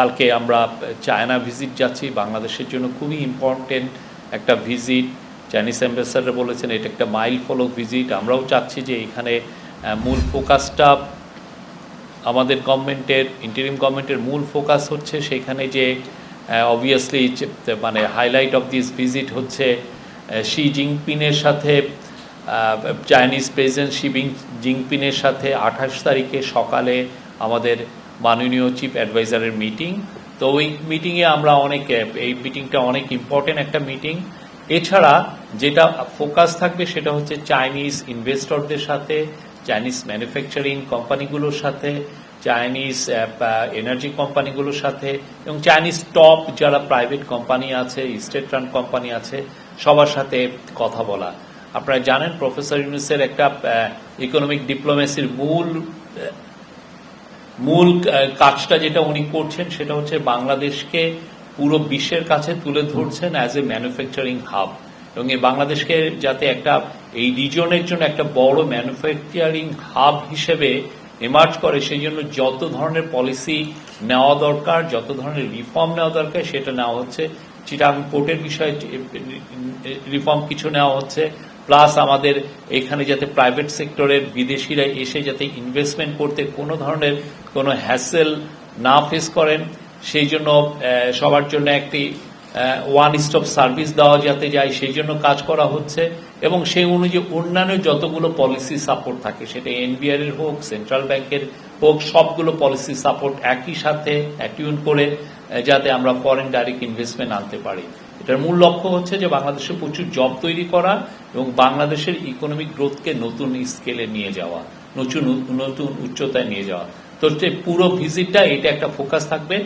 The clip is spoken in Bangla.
কালকে আমরা চায়না ভিজিট যাচ্ছি, বাংলাদেশের জন্য খুবই ইম্পর্টেন্ট একটা ভিজিট চাইনিজ অ্যাম্বাসাডার বলেছেন, এটা একটা মাইল ফলো ভিজিট আমরাও চাচ্ছি যে এখানে মূল ফোকাসটা আমাদের গভর্নমেন্টের ইন্টারিম গভর্নমেন্টের মূল ফোকাস হচ্ছে সেখানে যে অবভিয়াসলি মানে হাইলাইট অফ দিস ভিজিট হচ্ছে শি জিংপিনের সাথে চাইনিজ প্রেসিডেন্ট শি জিংপিনের সাথে আঠাশ তারিখে সকালে আমাদের মাননীয় চিফ অ্যাডভাইজারের মিটিং তো ওই মিটিংয়ে আমরা অনেক, এই মিটিংটা অনেক ইম্পর্টেন্ট একটা মিটিং এছাড়া যেটা ফোকাস থাকবে সেটা হচ্ছে চাইনিজ ইনভেস্টরদের সাথে চাইনিজ ম্যানুফ্যাকচারিং কোম্পানিগুলোর সাথে চাইনিজ এনার্জি কোম্পানিগুলোর সাথে এবং চাইনিজ টপ যারা প্রাইভেট কোম্পানি আছে স্টেট রান কোম্পানি আছে, সবার সাথে কথা বলা। আপনারা জানেন প্রফেসর ইউনুসের একটা ইকোনমিক ডিপ্লোমেসির মূল মূল কাজটা যেটা উনি করছেন সেটা হচ্ছে বাংলাদেশকে পুরো বিশ্বের কাছে তুলে ধরছেন অ্যাজ এ ম্যানুফ্যাকচারিং হাব এবং এই বাংলাদেশকে যাতে একটা, এই রিজনের জন্য একটা বড় ম্যানুফ্যাকচারিং হাব হিসেবে এমার্জ করে, সেই জন্য যত ধরনের পলিসি নেওয়া দরকার, যত ধরনের রিফর্ম নেওয়া দরকার, সেটা নেওয়া হচ্ছে। চিটাং পোর্টের বিষয়ে রিফর্ম কিছু নেওয়া হচ্ছে। প্লাস আমাদের এখানে যাতে প্রাইভেট সেক্টরের বিদেশিরা এসে যাতে ইনভেস্টমেন্ট করতে কোনো ধরনের কোনো হ্যাসেল না ফেস করেন, সেই জন্য সবার জন্য একটি ওয়ান স্টপ সার্ভিস দেওয়া যাতে যায়, সেই জন্য কাজ করা হচ্ছে। এবং সেই অনুযায়ী অন্যান্য যতগুলো পলিসি সাপোর্ট থাকে, সেটা এনবিআর এর হোক সেন্ট্রাল ব্যাংকের হোক, সবগুলো পলিসি সাপোর্ট একই সাথে অ্যাটিউন করে যাতে আমরা ফরেন ডাইরেক্ট ইনভেস্টমেন্ট আনতে পারি। এটার মূল লক্ষ্য হচ্ছে যে বাংলাদেশে প্রচুর জব তৈরি করা এবং বাংলাদেশের ইকোনমিক গ্রোথকে নতুন স্কেলে নিয়ে যাওয়া, নতুন নতুন উচ্চতায় নিয়ে যাওয়া। তো পুরো ভিজিটটা এটা একটা ফোকাস থাকবে।